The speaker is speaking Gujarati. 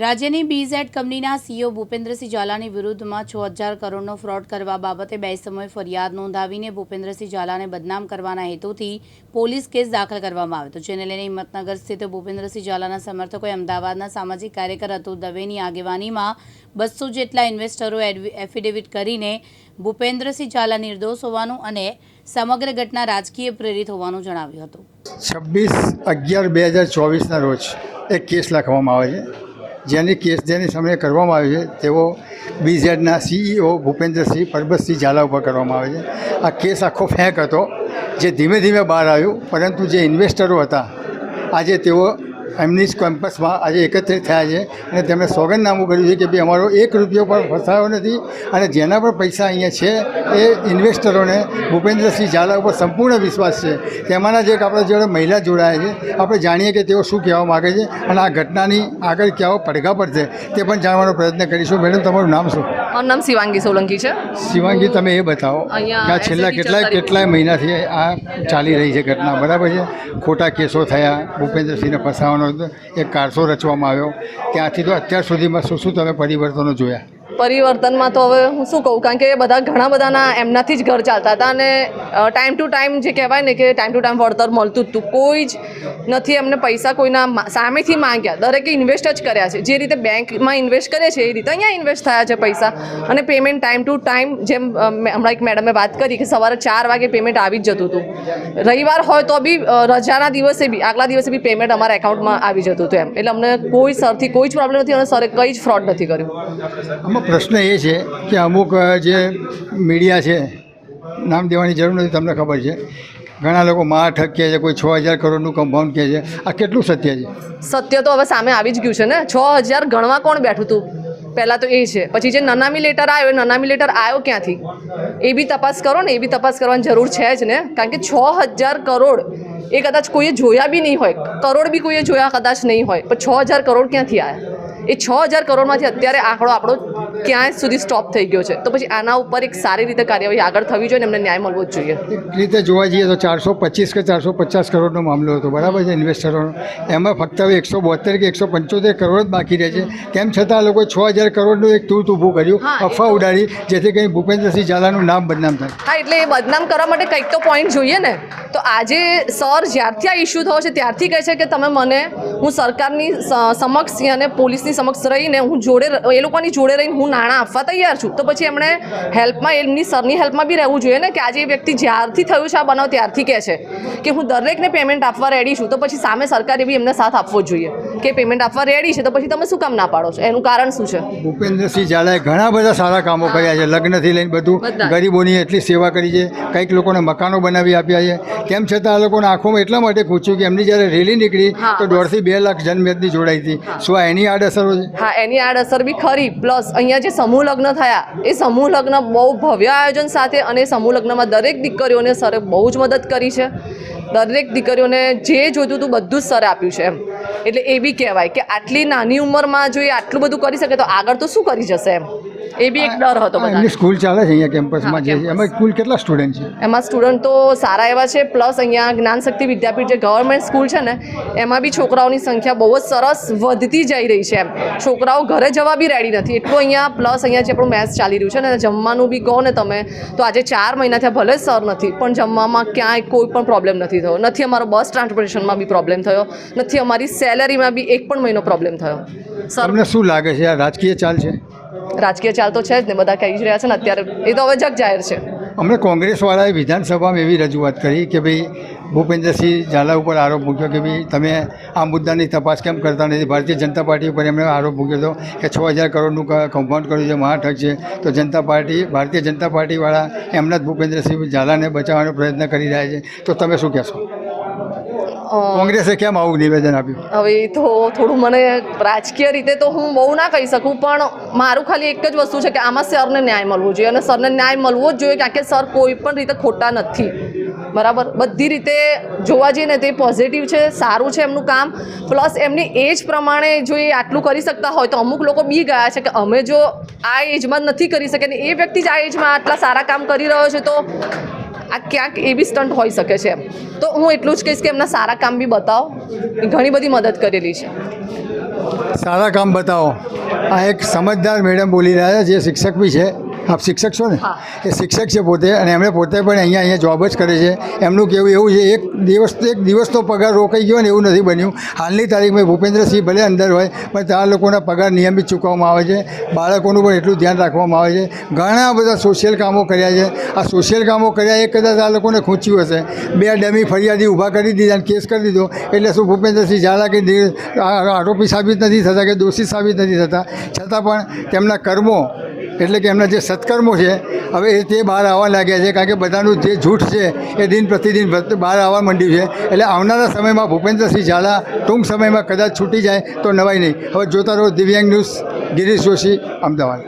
રાજ્યની બીઝેડ કંપનીના સીઈઓ ભૂપેન્દ્રસિંહ ઝાલાની વિરુદ્ધમાં છ હજાર કરોડનો ફ્રોડ કરવા બાબતે બે સમયે ફરિયાદ નોંધાવીને ભૂપેન્દ્રસિંહ ઝાલાને બદનામ કરવાના હેતુથી પોલીસ કેસ દાખલ કરવામાં આવ્યો હતો, જેને લઈને હિંમતનગર સ્થિત ભૂપેન્દ્રસિંહ ઝાલાના સમર્થકોએ અમદાવાદના સામાજિક કાર્યકર અતુલ દવેની આગેવાનીમાં બસો જેટલા ઇન્વેસ્ટરો એફિડેવિટ કરીને ભૂપેન્દ્રસિંહ ઝાલા નિર્દોષ હોવાનું અને સમગ્ર ઘટના રાજકીય પ્રેરિત હોવાનું જણાવ્યું હતું. છવ્વીસ અગિયાર બે હજાર ચોવીસના રોજ એક કેસ લખવામાં આવે છે. જેની કેસ જેની સામે કરવામાં આવી છે, તેઓ બીઝેડના સીઈઓ ભૂપેન્દ્રસિંહ પરબતસિંહ ઝાલા ઉપર કરવામાં આવે છે. આ કેસ આખો ફેંક હતો, જે ધીમે ધીમે બહાર આવ્યું, પરંતુ જે ઇન્વેસ્ટરો હતા, આજે તેઓ એમની જ કેમ્પસમાં આજે એકત્રિત થયા છે અને તેમણે સોગંદનામું કર્યું છે કે ભાઈ અમારો એક રૂપિયો પણ ફસાયો નથી અને જેના પણ પૈસા અહીંયા છે એ ઇન્વેસ્ટરોને ભૂપેન્દ્રસિંહ ઝાલા ઉપર સંપૂર્ણ વિશ્વાસ છે. તેમાંના જે આપણા જોડે મહિલા જોડાયા છે. આપણે જાણીએ કે તેઓ શું કહેવા માગે છે અને આ ઘટનાની આગળ કેવો પડઘા પડશે તે પણ જાણવાનો પ્રયત્ન કરીશું. મેડમ, તમારું નામ શું? મારું નામ શિવાંગી સોલંકી છે. શિવાંગી તમે એ બતાવો કે છેલ્લા કેટલાય કેટલાય મહિનાથી આ ચાલી રહી છે ઘટના? બરાબર છે? ખોટા કેસો થયા. ભૂપેન્દ્રસિંહને ફસાવાનો એક કારસો રચવામાં આવ્યો. ત્યાંથી તો અત્યાર સુધીમાં શું શું તમે પરિવર્તનો જોયા? પરિવર્તનમાં તો હવે હું શું કહું? કારણ કે બધા ઘણા બધાના એમનાથી જ ઘર ચાલતા હતા અને ટાઈમ ટુ ટાઈમ જે કહેવાય ને કે ટાઈમ ટુ ટાઈમ વળતર મળતું હતું. કોઈ જ નથી એમને પૈસા કોઈના સામેથી માંગ્યા. દરેકે ઇન્વેસ્ટ જ કર્યા છે. જે રીતે બેંકમાં ઇન્વેસ્ટ કરે છે, એ રીતે અહીંયા ઇન્વેસ્ટ થયા છે પૈસા. અને પેમેન્ટ ટાઈમ ટુ ટાઈમ જેમ હમણાં એક મેડમે વાત કરી કે સવારે ચાર વાગે પેમેન્ટ આવી જ જતું હતું. રવિવાર હોય તો બી રજાના દિવસે બી, આગલા દિવસે બી પેમેન્ટ અમારા એકાઉન્ટમાં આવી જતું હતું એમ. એટલે અમને કોઈ સરથી કોઈ જ પ્રોબ્લેમ નથી અને સરે કંઈ જ ફ્રોડ નથી કર્યું. આમાં પ્રશ્ન એ છે કે અમુક જે મીડિયા છે, નામ દેવાની જરૂર નથી, તમને ખબર છે. ઘણા લોકો માં ઠગ કહે છે, કોઈ છ હજાર કરોડનું કમ્પાઉન્ડ કહે છે. આ કેટલું સત્ય છે? સત્ય તો હવે સામે આવી જ ગયું છે ને. છ હજાર ગણવા કોણ બેઠું હતું પહેલાં તો એ છે. પછી જે નનામી લેટર આવ્યો, એ નનામી લેટર આવ્યો ક્યાંથી? એ બી તપાસ કરો ને, એ બી તપાસ કરવાની જરૂર છે જ ને. કારણ કે છ હજાર કરોડ એ કદાચ કોઈએ જોયા બી નહીં હોય. કરોડ બી કોઈએ જોયા કદાચ નહીં હોય. પણ છ હજાર કરોડ ક્યાંથી આવ્યા એ છ હજાર કરોડમાંથી અત્યારે આંકડો આપણો ક્યાંય સુધી સ્ટોપ થઈ ગયો છે? તો પછી આના ઉપર એક સારી રીતે કાર્યવાહી આગળ થવી જોઈએ ને એમને ન્યાય મળવો જ જોઈએ. એક રીતે જોવા જઈએ તો ચારસો પચીસ કે ચારસો પચાસ કરોડનો મામલો હતો. બરાબર છે ઇન્વેસ્ટરોનો એમાં ફક્ત હવે એકસો બોતેર કે એકસો પંચોતેર કરોડ જ બાકી રહે છે. તેમ છતાં આ લોકોએ છ હજાર કરોડનું એક તૂટ ઊભું કર્યું અફવા ઉડાડી જેથી કંઈ ભૂપેન્દ્રસિંહ ઝાલાનું નામ બદનામ થાય. હા એટલે એ બદનામ કરવા માટે કંઈક તો પોઈન્ટ જોઈએ ને. તો આજે સર જ્યારથી આ ઇસ્યુ થયો છે ત્યારથી કહે છે કે તમે મને હું સરકારની સમક્ષ અને પોલીસની સમક્ષ રહીને હું જોડે એ લોકોની જોડે રહીને હું નાણાં આપવા તૈયાર છું. તો પછી એમણે હેલ્પમાં એમની સરની હેલ્પમાં બી રહેવું જોઈએ ને કે આજે એ વ્યક્તિ જ્યારથી થયું છે આ બનાવ ત્યારથી કહે છે કે હું દરેકને પેમેન્ટ આપવા રેડી છું. તો પછી સામે સરકારે બી એમને સાથ આપવો જોઈએ કે પેમેન્ટ આપવા રેડી છે. તો પછી તમે શું કામ ના પાડો છો? એનું કારણ શું છે? ભૂપેન્દ્રસિંહ ઝાલાએ ઘણા બધા સારા કામો કર્યા છે. લગ્નથી લઈને બધું. ગરીબોની એટલી સેવા કરી છે. કંઈક લોકોને મકાનો બનાવી આપ્યા છે. તેમ છતાં આ લોકોના આંખોમાં એટલા માટે પૂછ્યું કે એમની જ્યારે રેલી નીકળી તો દોઢથી બે લાખ જનમેદની જોડાઈ હતી. શું આ એની આડઅસરો છે? હા એની આડઅસર બી ખરી. પ્લસ અહીંયા જે સમૂહ લગ્ન થયા એ સમૂહ લગ્ન બહુ ભવ્ય આયોજન સાથે અને સમૂહ લગ્નમાં દરેક દીકરીઓને સરે બહુ જ મદદ કરી છે. દરેક દીકરીઓને જે જોતું હતું બધું જ સરે આપ્યું છે એમ. એટલે એ બી કહેવાય કે આટલી નાની ઉંમરમાં જો એ આટલું બધું કરી શકે તો આગળ તો શું કરી જશે એમ? એ બી એક ડર હતો એમની સ્કૂલ ચાલે છે અહીંયા કેમ્પસમાં જે એમાં કુલ કેટલા સ્ટુડન્ટ છે? એમાં સ્ટુડન્ટ તો સારા એવા છે પ્લસ અહીંયા જ્ઞાન શક્તિ વિદ્યાપીઠ જે ગવર્મેન્ટ સ્કૂલ છે ને એમાં બી છોકરાઓની સંખ્યા બહુ જ સરસ વધતી જઈ રહી છે એમ. છોકરાઓ ઘરે જવા બી રેડી નથી. એટલું અહીંયા પ્લસ અહીંયા જે આપણું મેચ ચાલી રહ્યું છે ને જમવાનું બી કહો ને તમે તો આજે ચાર મહિના થયા ભલે સર નથી પણ જમવામાં ક્યાંય કોઈ પણ પ્રોબ્લેમ નથી થયો. નથી અમારો બસ ટ્રાન્સપોર્ટેશનમાં બી પ્રોબ્લેમ થયો. નથી અમારી સેલેરીમાં બી એક પણ મહિનો પ્રોબ્લેમ થયો. સર તમને શું લાગે છે? આ રાજકીય ચાલ છે? રાજકીય ચાલ તો છે જ ને, બધા કહી જ રહ્યા છે ને, અત્યારે એ તો હવે જગ જાહેર છે. અમને કોંગ્રેસવાળાએ વિધાનસભામાં એવી રજૂઆત કરી કે ભાઈ ભૂપેન્દ્રસિંહ ઝાલા ઉપર આરોપ મૂક્યો કે ભાઈ તમે આ મુદ્દાની તપાસ કેમ કરતા નથી? ભારતીય જનતા પાર્ટી ઉપર એમણે આરોપ મૂક્યો હતો કે છ હજાર કરોડનું કમ્પાઉન્ડ કર્યું છે મહાઠગ છે. તો જનતા પાર્ટી, ભારતીય જનતા પાર્ટીવાળા એમના જ ભૂપેન્દ્રસિંહ ઝાલાને બચાવવાનો પ્રયત્ન કરી રહ્યા છે. તો તમે શું કહેશો? કોંગ્રેસે કેમ આવું નિવેદન આપ્યું? હવે એ તો થોડું મને રાજકીય રીતે તો હું બહુ ના કહી શકું પણ મારું ખાલી એક જ વસ્તુ છે કે આમાં સરને ન્યાય મળવો જોઈએ અને સરને ન્યાય મળવો જ જોઈએ કારણ કે સર કોઈ પણ રીતે ખોટા નથી. બરાબર? બધી રીતે જોવા જઈએ ને તે પોઝિટિવ છે સારું છે એમનું કામ. પ્લસ એમની એજ પ્રમાણે જો એ આટલું કરી શકતા હોય તો અમુક લોકો બી ગયા છે કે અમે જો આ એજમાં નથી કરી શકે ને એ વ્યક્તિ જ આ એજમાં આટલા સારા કામ કરી રહ્યો છે તો આ ક્યાંક એ બી સ્ટન્ટ હોઈ શકે છે. તો હું એટલું જ કહીશ કે એમના સારા કામ બી બતાવો. ઘણી બધી મદદ કરેલી છે. સારા કામ બતાવો. આ એક સમજદાર મેડમ બોલી રહ્યા છે, જે શિક્ષક બી છે. આપ શિક્ષક છો ને? એ શિક્ષક છે પોતે અને એમણે પોતે પણ અહીંયા અહીંયા જોબ જ કરે છે. એમનું કહેવું એવું છે એક દિવસ એક દિવસનો પગાર રોકાઈ ગયો ને એવું નથી બન્યું. હાલની તારીખમાં ભૂપેન્દ્રસિંહ ભલે અંદર હોય પણ ત્યાં લોકોના પગાર નિયમિત ચૂકવવામાં આવે છે. બાળકોનું પણ એટલું ધ્યાન રાખવામાં આવે છે. ઘણા બધા સોશિયલ કામો કર્યા છે. આ સોશિયલ કામો કર્યા એ કદાચ આ લોકોને ખૂંચ્યું હશે. બે ડમી ફરિયાદી ઊભા કરી દીધા અને કેસ કરી દીધો. એટલે શું ભૂપેન્દ્રસિંહ ઝાલા કે આરોપી સાબિત નથી થતા કે દોષિત સાબિત નથી થતા? છતાં પણ તેમના કર્મો એટલે કે એમના જે સત્કર્મો છે, હવે એ તે બહાર આવવા લાગ્યા છે, કારણ કે બધાનું જે જૂઠ છે, એ દિન પ્રતિદિન બહાર આવવા માંડ્યું છે. એટલે આવનારા સમયમાં ભૂપેન્દ્રસિંહ ઝાલા ટૂંક સમયમાં કદાચ છૂટી જાય, તો નવાય નહીં. હવે જોતા રહો દિવ્યાંગ ન્યૂઝ, ગિરીશ જોશી, અમદાવાદ.